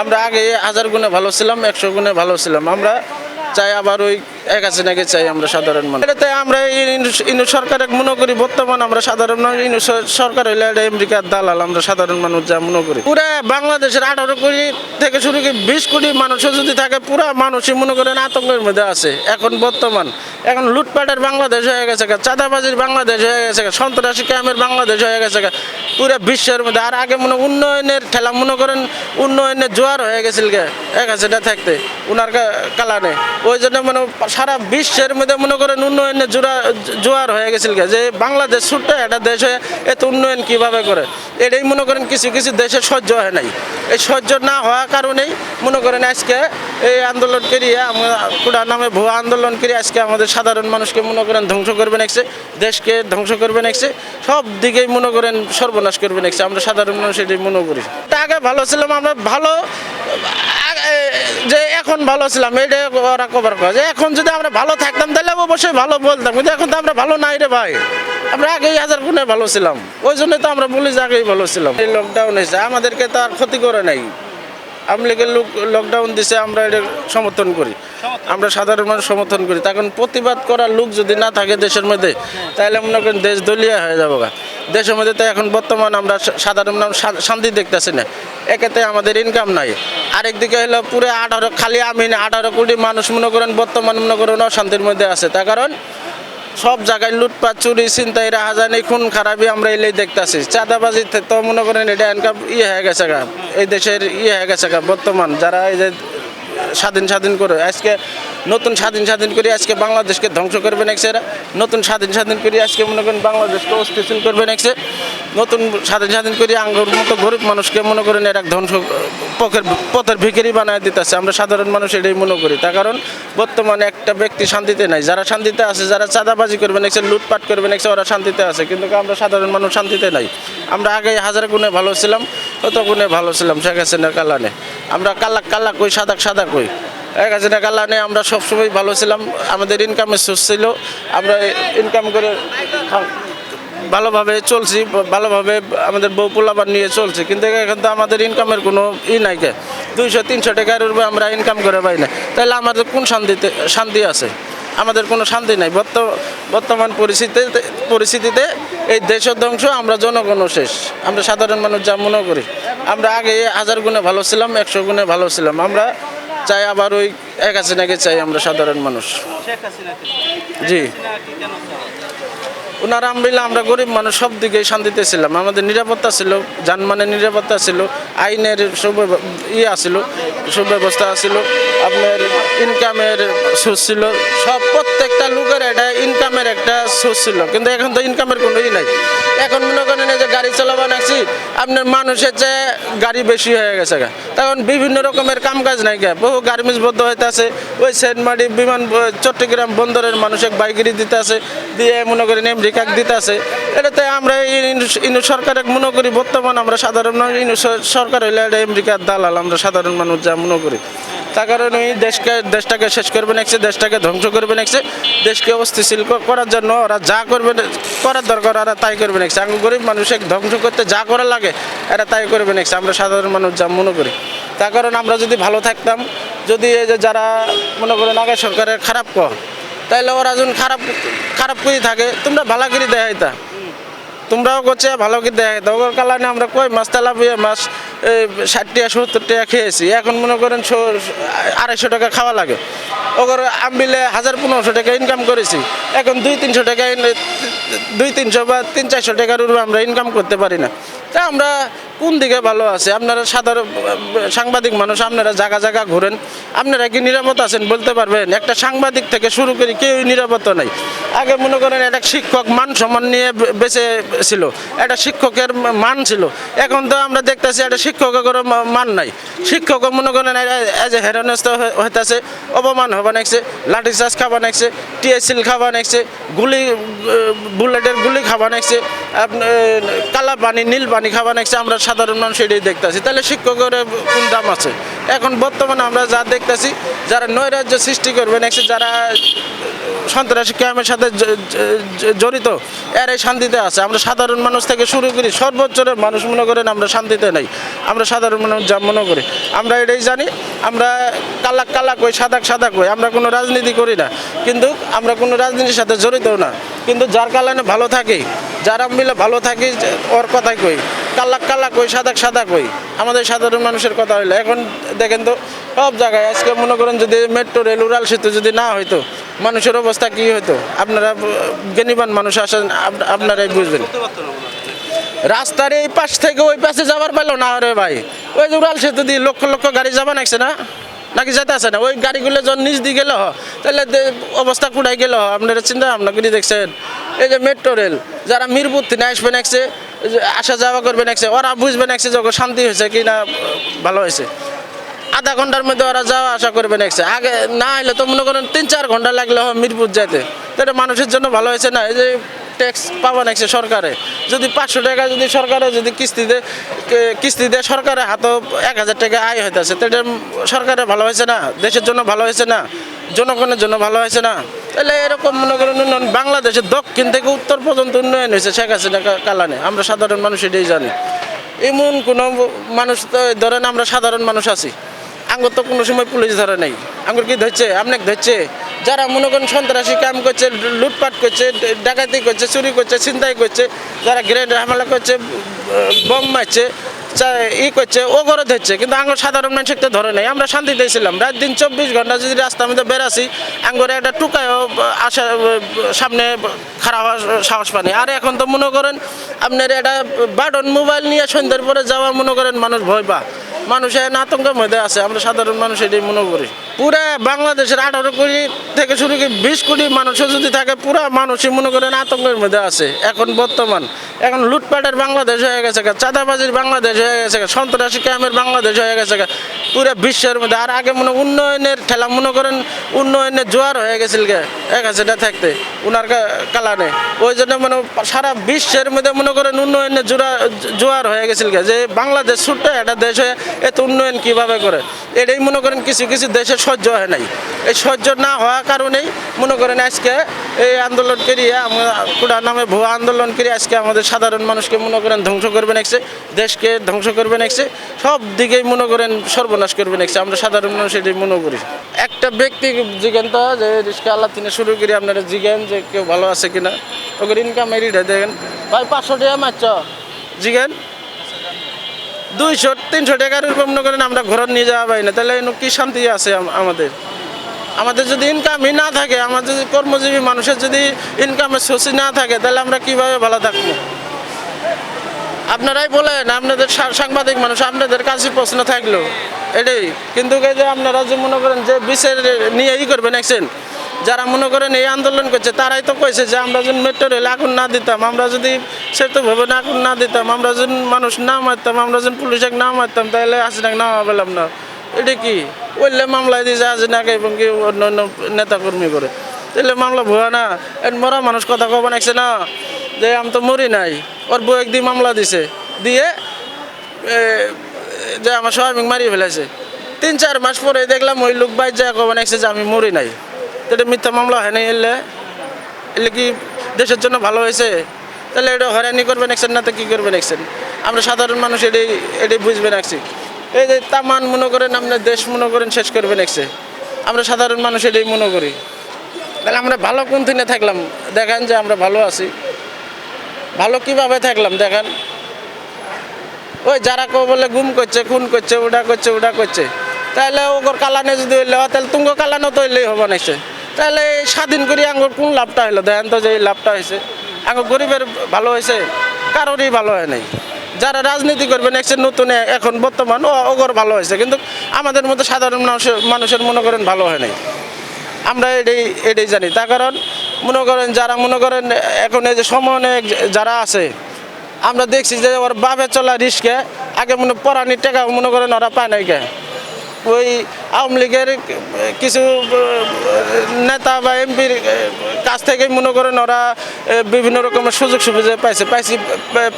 আমরা আগে হাজার গুণে ভালো ছিলাম একশো গুণে ভালো ছিলাম। আমরা চাই আবার ওই এক আছে নাকি চাই আমরা সাধারণ মানুষ? এটাতে আমরা ইনু- সরকার মনে করি, বর্তমান আমরা সাধারণ মানুষ, ইনু সরকার হইলে এটা আমেরিকার দালাল, আমরা সাধারণ মানুষ যা মনে করি। পুরা বাংলাদেশের আঠারো কোটি থেকে শুরু করে বিশ কোটি মানুষও যদি থাকে, পুরা মানুষই মনে করেন আতঙ্কের মধ্যে আছে, এখন বর্তমান। এখন লুটপাটের বাংলাদেশ হয়ে গেছে চাঁদাবাজির বাংলাদেশ হয়ে গেছে সন্ত্রাসী ক্যামের বাংলাদেশ হয়ে গেছে পুরা বিশ্বের মধ্যে। আর আগে মনে উন্নয়নের ঠেলা মনে করেন, উন্নয়নের জোয়ার হয়ে গেছিল গে, এক এটা থাকতে, উনার কালানে। ওই জন্য মানে সারা বিশ্বের মধ্যে মনে করেন উন্নয়নের জোড়া, জোয়ার হয়ে গেছিল যে বাংলাদেশ ছোট্ট একটা দেশ হয়ে এত উন্নয়ন কীভাবে করে? এটাই মনে করেন কিছু কিছু দেশে সহ্য হয় নাই। এই সহ্য না হওয়ার কারণেই মনে করেন আজকে এই আন্দোলন করিয়ে, আমরা পুরা নামে ভুয়া আন্দোলন করে আজকে আমাদের সাধারণ মানুষকে মনে করেন ধ্বংস করবে নেছে দেশকে ধ্বংস করবে নেছে সব দিকেই মনে করেন সর্বনাশ করবে নেছে আমরা সাধারণ মানুষ এটাই মনে করি। তা আগে ভালো ছিলাম, আমরা ভালো যে এখন ভালো ছিলাম এটা ওরা কভার করে। যে এখন যদি আমরা ভালো থাকতাম, তাহলে অবশ্যই ভালো বলতাম। কিন্তু এখন তো আমরা ভালো নাই রে ভাই। আমরা আগেই হাজার গুণে ভালো ছিলাম। ওই জন্য তো আমরা যে আগেই ভালো ছিলাম। এই লকডাউন হয়েছে আমাদেরকে তো আর ক্ষতি করে নাই। আমলিগের লোক লকডাউন দিছে আমরা এটা সমর্থন করি। আমরা সাধারণ মানুষ সমর্থন করি। তখন প্রতিবাদ করার লোক যদি না থাকে দেশের মধ্যে তাহলে মনে করেন দেশ দলীয় হয়ে যাব গা। দেশের মধ্যে তো এখন বর্তমান আমরা সাধারণ মানুষ শান্তি দেখতেছি না। একেতে আমাদের ইনকাম নাই। আরেকদিকে হলো পুরো আঠারো খালি আমি না আঠারো কোটি মানুষ মনে করেন বর্তমান মনে করেন অশান্তির মধ্যে আছে। তার কারণ সব জায়গায় লুটপাট, চুরি চিন্তাই রাহাজানি, খুন, খারাপই আমরা এলেই দেখতেছি। চাঁদাবাজি তো মনে করেন এটা এনকাম ইয়ে হয়ে গেছে গা। এই দেশের ইয়ে হয়ে গেছে গা বর্তমান। যারা এই যে স্বাধীন স্বাধীন করে, আজকে নতুন স্বাধীন স্বাধীন করে আজকে বাংলাদেশকে ধ্বংস করবে নেক্সে এরা। নতুন স্বাধীন স্বাধীন করে আজকে মনে করেন বাংলাদেশকে অস্থিতিশীল করবে নেক্সে নতুন স্বাধীন স্বাধীন করে আঙ্গুর মতো গরিব মানুষকে মনে করেন এরা ধ্বংস, পথের পথের ভিখারি বানায় দিতেছে। আমরা সাধারণ মানুষ এটাই মনে করি। তার কারণ, বর্তমানে একটা ব্যক্তি শান্তিতে নাই। যারা শান্তিতে আছে, যারা চাঁদাবাজি করবে নেক্সে লুটপাট করবে নেক্সে ওরা শান্তিতে আছে। কিন্তু আমরা সাধারণ মানুষ শান্তিতে নাই। আমরা আগে হাজার গুণে ভালো ছিলাম, কত গুণে ভালো ছিলাম শেখ হাসিনার কালানে। আমরা কাল্লাক কাল্লাক কই, সাদাক সাদা কই। এক হাজার কালানে আমরা সবসময় ভালো ছিলাম, আমাদের ইনকামের সোর্স ছিল, আমরা ইনকাম করে ভালোভাবে চলছি, ভালোভাবে আমাদের বউ পোলাবার নিয়ে চলছে, কিন্তু এখন তো আমাদের ইনকামের কোনো ই নাই কে। দুইশো, তিনশো টাকার উপরে আমরা ইনকাম করে পাই না। তাহলে আমাদের কোন শান্তিতে, শান্তি আছে? আমাদের কোনো শান্তি নাই। বর্ত- বর্তমান পরিস্থিতিতে পরিস্থিতিতে এই দেশের ধ্বংস আমরা জনগণও শেষ। আমরা সাধারণ মানুষ যা মনে করি। আমরা আগে হাজার গুণে ভালো ছিলাম একশো গুণে ভালো ছিলাম। আমরা চাই আবার ওই এক আছে নাকি চাই আমরা সাধারণ মানুষ। জি। হাসিনাকে ওনার আমবিল্লা আমরা গরিব মানুষ সব দিকে শান্তিতে ছিলাম। আমাদের নিরাপত্তা ছিল যানবাহনের নিরাপত্তা ছিল আইনের সব ইয়ে আছিল সুব্যবস্থা আছিল আপনার ইনকামের সোর্স ছিল। সব প্রত্যেকটা লোকের একটা ইনকামের একটা সোর্স ছিল। কিন্তু এখন তো ইনকামের কোনো ই নাই। এখন মনে করেন যে গাড়ি চালাবা নাকছি আপনার মানুষের যে গাড়ি বেশি হয়ে গেছে গা। তখন বিভিন্ন রকমের কাম কাজ নাই গা। বহু গার্মেন্টস বদ্ধ হইতেছে। ওই সেন্টমারি বিমান, চট্টগ্রাম বন্দরের মানুষের বাইকিরি দিতে আছে দিয়ে মনে করেন আমেরিকাক দিতে আছে এটাতে আমরা ইনু- সরকারের মনে করি, বর্তমান আমরা সাধারণ সরকার হইলে এটা আমেরিকার দালাল, আমরা সাধারণ মানুষ যা মনে করি। তার কারণে দেশকে, দেশটাকে শেষ করবে নেছে দেশটাকে ধ্বংস করবে নেছে দেশকে অস্থিতিশীল ক- করার জন্য ওরা যা করবে করার দরকার, ওরা তাই করবে নেছে আঙ্গু গরিব মানুষকে ধ্বংস করতে যা করা লাগে, এরা তাই করবে নেছে আমরা সাধারণ মানুষ যা মনে করি। তার কারণ আমরা যদি ভালো থাকতাম, যদি এই যে যারা মনে করেন আগে সরকারের খারাপ কর, তাইলে ওরা যখন খারাপ খারাপ করে থাকে, তোমরা ভালো করে দেখাইতা। তোমরাও করছে, ভালো করে দেখাই দাও ওর কালানে আমরা কই মাছ তেলাপিয়া মাছ ষাট টাকা সত্তর টাকা খেয়েছি। এখন মনে করেন আড়াইশো টাকা খাওয়া লাগে। ওর আম্বিলে হাজার পনেরোশো টাকা ইনকাম করেছি। এখন দুই তিনশো টাকা দুই তিনশো বা তিন চারশো টাকার উপরে আমরা ইনকাম করতে পারি না। তা আমরা কোন দিকে ভালো আছে? আপনারা সাধারণ, সাংবাদিক মানুষ, আপনারা জায়গা জায়গা ঘুরেন। আপনারা কি নিরাপদ আছেন বলতে পারবেন? একটা সাংবাদিক থেকে শুরু করে কেউই নিরাপত্তা নাই। আগে মনে করেন একটা শিক্ষক মান সম্মান নিয়ে বেঁচে ছিল। একটা শিক্ষকের মান ছিল। এখন তো আমরা দেখতেছি একটা শিক্ষকের মান নাই। শিক্ষকও মনে করেন এজ হেরনেস্ত হইতেছে, অপমান হবা নাকছে লাঠি চার্জ খাবা নাকছে টিএসিল খাবা নাকছে গুলি বুলেটের গুলি খাবা নাকছে কালা পানি, নীল পানি খাবা নাকছে আমরা সাধারণ মানুষ এটাই দেখতেছি। তাহলে শিক্ষকের কোন দাম আছে? এখন বর্তমানে আমরা যা দেখতেছি, যারা নৈরাজ্য সৃষ্টি করবে নেক্সট যারা সন্ত্রাসী ক্যামের সাথে জড়িত, এরাই শান্তিতে আছে। আমরা সাধারণ মানুষ থেকে শুরু করি সর্বোচ্চ মানুষ মনে করেন আমরা শান্তিতে নাই। আমরা সাধারণ মানুষ যা মনে করি। আমরা এটাই জানি আমরা কালাক কালাক কই সাদাক সাদা কই আমরা কোনো রাজনীতি করি না। কিন্তু আমরা কোনো রাজনীতির সাথে জড়িতও না। কিন্তু যার কালানে ভালো থাকি, যারা মিলে ভালো থাকি ওর কথাই কই। কালাক কালাক কই সাদাক সাদা কই আমাদের সাধারণ মানুষের কথা হইল এখন দেখেন তো, সব জায়গায় আজকে মনে করেন যদি মেট্রো রেল উড়াল সেতু যদি না হইতো, মানুষের অবস্থা কি হতো আপনারা জ্ঞানীবান মানুষ আসেন, আপ- আপনারাই বুঝবেন। রাস্তার এই পাশ থেকে ওই পাশে যাবার পেল না রে ভাই। ওই যে উড়াল সেতু দিয়ে লক্ষ লক্ষ গাড়ি যাবা নাকছে না? নাকি যেতে আছে না? ওই গাড়িগুলো যখন নিচ দিয়ে গেল, তাহলে অবস্থা কুড়াই গেল। আপনারা চিন্তা ভাবনা করে দেখছেন। এই যে মেট্রো রেল যারা মিরপুর থেকে আসবে নাকছে আসা যাওয়া করবে নাকছে ওরা বুঝবে নাকছে যখন শান্তি হয়েছে কি না, ভালো হয়েছে। আধা ঘণ্টার মধ্যে ওরা যাওয়া আসা করবে নেক্সট আগে না হলে তো মনে করেন তিন চার ঘণ্টা লাগলে মিরপুর যেতে তো এটা মানুষের জন্য ভালো হয়েছে না? এই যে ট্যাক্স পাওয়া নাকছে সরকারে। যদি পাঁচশো টাকা যদি সরকারে যদি কিস্তিতে কিস্তিতে সরকারের হাতও এক হাজার টাকা আয় হইতেছে। তো এটা সরকারে ভালো হয়েছে না? দেশের জন্য ভালো হয়েছে না? জনগণের জন্য ভালো হয়েছে না? তাহলে এরকম মনে করেন উন্নয়ন, বাংলাদেশের দক্ষিণ থেকে উত্তর পর্যন্ত উন্নয়ন হয়েছে শেখ হাসিনা কালানে। আমরা সাধারণ মানুষ এটাই জানি। এমন কোনো মানুষ তো, ধরেন আমরা সাধারণ মানুষ আছি। আঙ্গুর তো কোনো সময় পুলিশ ধরে নেই। আঙ্গুর কি ধরছে? আপনাকে ধরছে? যারা মনে করেন সন্ত্রাসী কাম করছে, লুটপাট করছে, ডাকাতি করছে, চুরি করছে, ছিনতাই করছে, যারা গ্রেড হামলা করছে, বম মারছে ই করছে, ও করে ধরছে, কিন্তু আঙ্গুর সাধারণ মানুষকে তো ধরে নাই আমরা শান্তিতে ছিলাম। রাত দিন চব্বিশ ঘণ্টা যদি রাস্তার মধ্যে বেরাসি আঙ্গুরে একটা টুকায়ও আসা, সামনে খারাপ সাহস পানি। আর এখন তো মনে করেন আপনার একটা বাটন মোবাইল নিয়ে সন্ধ্যার পরে যাওয়া, মনে করেন মানুষ ভয় পা মানুষের আতঙ্কের মধ্যে আছে, আমরা সাধারণ মানুষ এটাই মনে করি। পুরা বাংলাদেশের আঠারো কোটি থেকে শুরু করে বিশ কোটি মানুষও যদি থাকে পুরা মানুষই মনে করেন আতঙ্কের মধ্যে আছে। এখন বর্তমান এখন লুটপাটের বাংলাদেশ হয়ে গেছে চাঁদাবাজির বাংলাদেশ হয়ে গেছে সন্ত্রাসী ক্যামের বাংলাদেশ হয়ে গেছে পুরা বিশ্বের মধ্যে আর আগে মনে উন্নয়নের ঠেলা মনে করেন উন্নয়নের জোয়ার হয়ে গেছিল গে এক হাজারটা থাকতে উনার কালানে। ওই জন্য মানে সারা বিশ্বের মধ্যে মনে করেন উন্নয়নের জোড়া জোয়ার হয়ে গেছিল গে, যে বাংলাদেশ ছোট্ট একটা দেশ হয়ে এত উন্নয়ন কীভাবে করে? এটাই মনে করেন কিছু কিছু দেশে সহ্য হয় নাই। এই সহ্য না হওয়ার কারণেই মনে করেন আজকে এই আন্দোলন করিয়ে আমরা কুড়া নামে ভুয়া আন্দোলন করে আজকে আমাদের সাধারণ মানুষকে মনে করেন ধ্বংস করবে নেকছে দেশকে ধ্বংস করবে নেকছে সব দিকেই মনে করেন সর্বনাশ করবে নেকছে আমরা সাধারণ মানুষ এটি মনে করি। একটা ব্যক্তি জিজ্ঞেন তো যে রিস্কা আল্লাহ তিনি শুরু করি, আপনারা জিজ্ঞেন যে কেউ ভালো আছে কিনা, ওকে ইনকাম এরিটা দেখেন ভাই পাঁচশো টাকা মারছ? জিজ্ঞেন দুইশো, তিনশো টাকার উপর মনে করেন আমরা ঘর নিয়ে যাওয়া পাই না। তাহলে কি শান্তি আছে আমাদের? আমাদের যদি ইনকামই না থাকে আমাদের যদি কর্মজীবী মানুষের যদি ইনকামের সোর্সই না থাকে, তাহলে আমরা কীভাবে ভালো থাকব? আপনারাই বলেন, আপনাদের সাংবাদিক মানুষ, আপনাদের কাছে প্রশ্ন থাকল। এটাই। কিন্তু যে আপনারা যে মনে করেন যে নিয়ে ই করবেন একছেন যারা মনে করেন এই আন্দোলন করছে, তারাই তো কইছে যে আমরা যদি মেট্রো রেল আগুন না দিতাম, আমরা যদি সেতু ভবনে আগুন না দিতাম, আমরা যদি মানুষ না মারতাম, আমরা যদি পুলিশে না মারতাম তাহলে আসিনাক না পেলাম না। এটা কি? ওইলে মামলায় দিয়েছে আসিনাকে এবং কি অন্য অন্য নেতাকর্মী করে। তাহলে মামলা ভুয়া না? এর মরা মানুষ কথা কব নাকছে না, যে আমি তো মরি নাই। ওর বউ একদিন মামলা দিছে, দিয়ে যে আমার স্বামী মারিয়ে ফেলেছে তিন চার মাস পরে দেখলাম ওই লোক বাইর যা কব নাকছে যে আমি মরি নাই। এটা মিথ্যা মামলা হয় নাই এলে এলে কি দেশের জন্য ভালো হয়েছে? তাহলে এটা হয়রানি করবে নেকছেন না তো কী করবে নেকছেন আমরা সাধারণ মানুষ এটাই এটাই বুঝবে নাকছি এই যে তামান মনে করেন আপনার দেশ মনে করেন শেষ করবে নেকছে আমরা সাধারণ মানুষ এটাই মনে করি। তাহলে আমরা ভালো কোন দিনে থাকলাম? দেখেন যে আমরা ভালো আছি। ভালো কীভাবে থাকলাম, দেখেন। ওই যারা কেউ বলে গুম করছে, খুন করছে ওটা করছে ওটা করছে। তাহলে ওগর কালানে যদি হইলে, তাহলে তুঙ্গ কালানো তো হইলেই হব নাইছে তাহলে স্বাধীন করি, আঙ্গুর কোন লাভটা হইল? দেখেন তো যে লাভটা হয়েছে আঙ্গুর গরিবের ভালো হয়েছে কারোরই ভালো হয় নাই। যারা রাজনীতি করবে নেক্সট নতুন এখন বর্তমান ওগর ভালো হয়েছে কিন্তু আমাদের মতো সাধারণ মানুষের মানুষের মনে করেন ভালো হয় নাই। আমরা এটাই এটাই জানি। তার কারণ, মনে করেন যারা, মনে করেন এখন এই যে সমনে যারা আছে, আমরা দেখছি যে ওর বাপে চলা রিস্কে, আগে মনে পরানির টাকা মনে করেন ওরা পায় নাই কে। ওই আওয়ামী লীগের কিছু নেতা বা এমপির কাছ থেকে মনে করেন ওরা বিভিন্ন রকমের সুযোগ সুবিধা পাইছে। পাইছি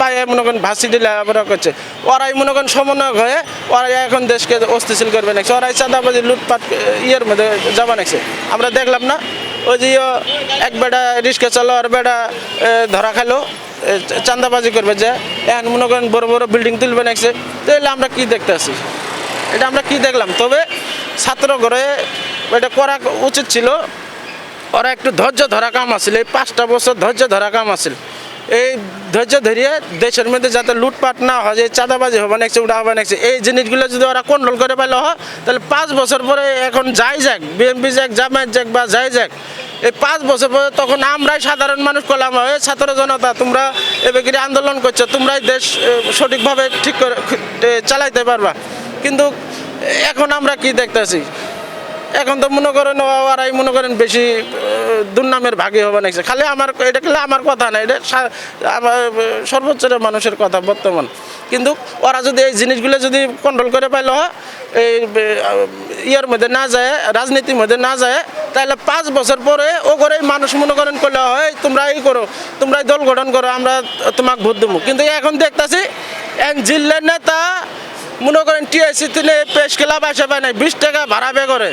পায়ে মনে করেন ভাসি দিলে ওরা করছে। ওরাই মনে করেন সমন্বয় হয়ে ওরাই এখন দেশকে অস্থিশীল করবে নাকছে ওরাই চাঁদাবাজি লুটপাট ইয়ের মধ্যে যাবা নাকছে আমরা দেখলাম না। ওই যে এক বেটা রিক্সা চালো আর বেটা ধরা খেলো এ, চাঁদাবাজি করবে যে এখন মনে করেন বড় বড় বিল্ডিং তুলবে নাকছে তাহলে আমরা কি দেখতে আছি এটা আমরা কি দেখলাম? তবে ছাত্র ঘরে এটা করা উচিত ছিল। ওরা একটু ধৈর্য ধরা কাম আছিল। এই পাঁচটা বছর ধৈর্য ধরা কাম আছিল। এই ধৈর্য ধরিয়ে দেশের মধ্যে যাতে লুটপাট না হয়, যে চাঁদাবাজি হবে নাকছে ওটা হবে নাকছে এই জিনিসগুলো যদি ওরা কন্ট্রোল করে পেলে হয়, তাহলে পাঁচ বছর পরে এখন যাই যাক বিএনপি যাক, জামায়াত যাক বা যাই যাক, এই পাঁচ বছর পরে তখন আমরাই সাধারণ মানুষ করলাম হয় ছাত্র জনতা, তোমরা এবার আন্দোলন করছ, তোমরাই দেশ সঠিকভাবে ঠিক করে চালাইতে পারবা। কিন্তু এখন আমরা কি দেখতেছি? এখন তো মনে করেন ওরাই মনে করেন বেশি দুর্নামের ভাগে হবে নাকছে খালি আমার, এটা খালি আমার কথা না, এটা আমার, সর্বোচ্চ মানুষের কথা বর্তমান। কিন্তু ওরা যদি এই জিনিসগুলো যদি কন্ট্রোল করে পাইলে এই ইয়ের মধ্যে না যায়, রাজনীতির মধ্যে না যায় তাহলে পাঁচ বছর পরে ও করে মানুষ মনে করেন করলে হয় তোমরা এই করো, তোমরা দল গঠন করো, আমরা তোমাকে ভোট দেবো। কিন্তু এখন দেখতাছি এক জিল্লার নেতা মনে করেন টিআইসি তিলে পেশ ক্লাব আসে পায় নাই, বিশ টাকা ভাড়া বে করে।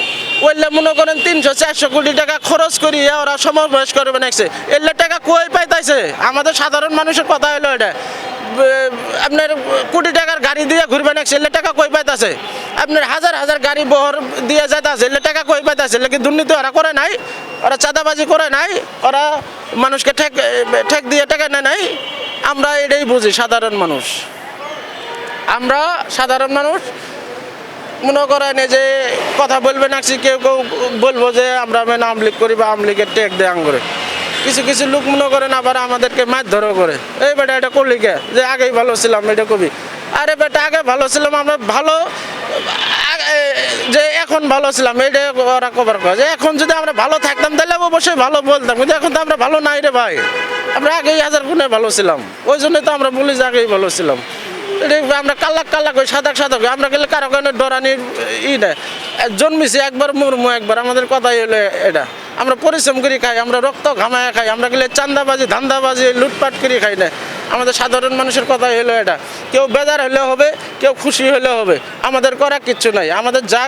ওইলে মনে করেন তিনশো, চারশো কোটি টাকা খরচ করিয়ে ওরা সমাবেশ করবে নাকছে এলে টাকা কই পাইতাছে? আমাদের সাধারণ মানুষের কথা হলো এটা। আপনার কোটি টাকার গাড়ি দিয়ে ঘুরবে নাকছে এলে টাকা কই পাইতাছে? আপনার হাজার হাজার গাড়ি বহর দিয়ে যাইতাছে, এলে টাকা কই পাইতাছে? এলে দুর্নীতি ওরা করে নাই? ওরা চাঁদাবাজি করে নাই? ওরা মানুষকে ঠেক ঠেক দিয়ে টাকা নেয় নাই? আমরা এটাই বুঝি, সাধারণ মানুষ। আমরা সাধারণ মানুষ, মনে করেন যে কথা বলবে নাকছি কেউ কেউ বলব যে আমরা মেন আমলিগ করি বা আমলিগের টেক দেয়াং করে। কিছু কিছু লোক মনে করেন আবার আমাদেরকে মারধরও করে। এই বেটা এটা করলি কে যে আগেই ভালো ছিলাম এটা কবি। আরে বেটা, আগে ভালো ছিলাম, আমরা ভালো যে এখন ভালো ছিলাম এটা ওরা কবার করে যে এখন যদি আমরা ভালো থাকতাম, তাহলে অবশ্যই ভালো বলতাম, কিন্তু এখন তো আমরা ভালো নাই রে ভাই। আমরা আগেই হাজার গুণে ভালো ছিলাম। ওই জন্যই তো আমরা বলি যে আগেই ভালো ছিলাম। আমরা কাল্লাক কাল্লাক ওই সাদা সাদা কই। আমরা গেলে কারও কারণে ডরানির ই না জন্মিছি একবার, মুরমু একবার, আমাদের কথাই হলো এটা। আমরা পরিশ্রম করে খাই, আমরা রক্ত ঘামায় খাই, আমরা গেলে চান্দাবাজি, ধান্দাবাজি, লুটপাট করে খাই না আমাদের সাধারণ মানুষের কথাই হলো এটা। কেউ বেজার হলে হবে, কেউ খুশি হলে হবে। আমাদের করা কিচ্ছু নাই। আমাদের যা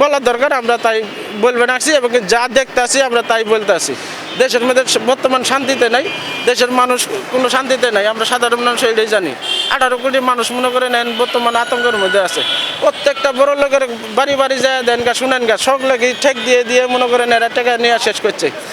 বলার দরকার, আমরা তাই বলবেন আসছি এবং যা দেখতে আসি আমরা তাই বলতে আসি দেশের মধ্যে বর্তমান শান্তিতে নাই। দেশের মানুষ কোনো শান্তিতে নাই, আমরা সাধারণ মানুষ এটাই জানি। আঠারো কোটি মানুষ মনে করে নেন, বর্তমান আতঙ্কের মধ্যে আছে। প্রত্যেকটা বড় লোকের বাড়ি বাড়ি যায়, দেন গা, শুনেন গা, সব লোকই ঠেক দিয়ে দিয়ে মনে করেন এরা টাকা নেওয়া শেষ করছে।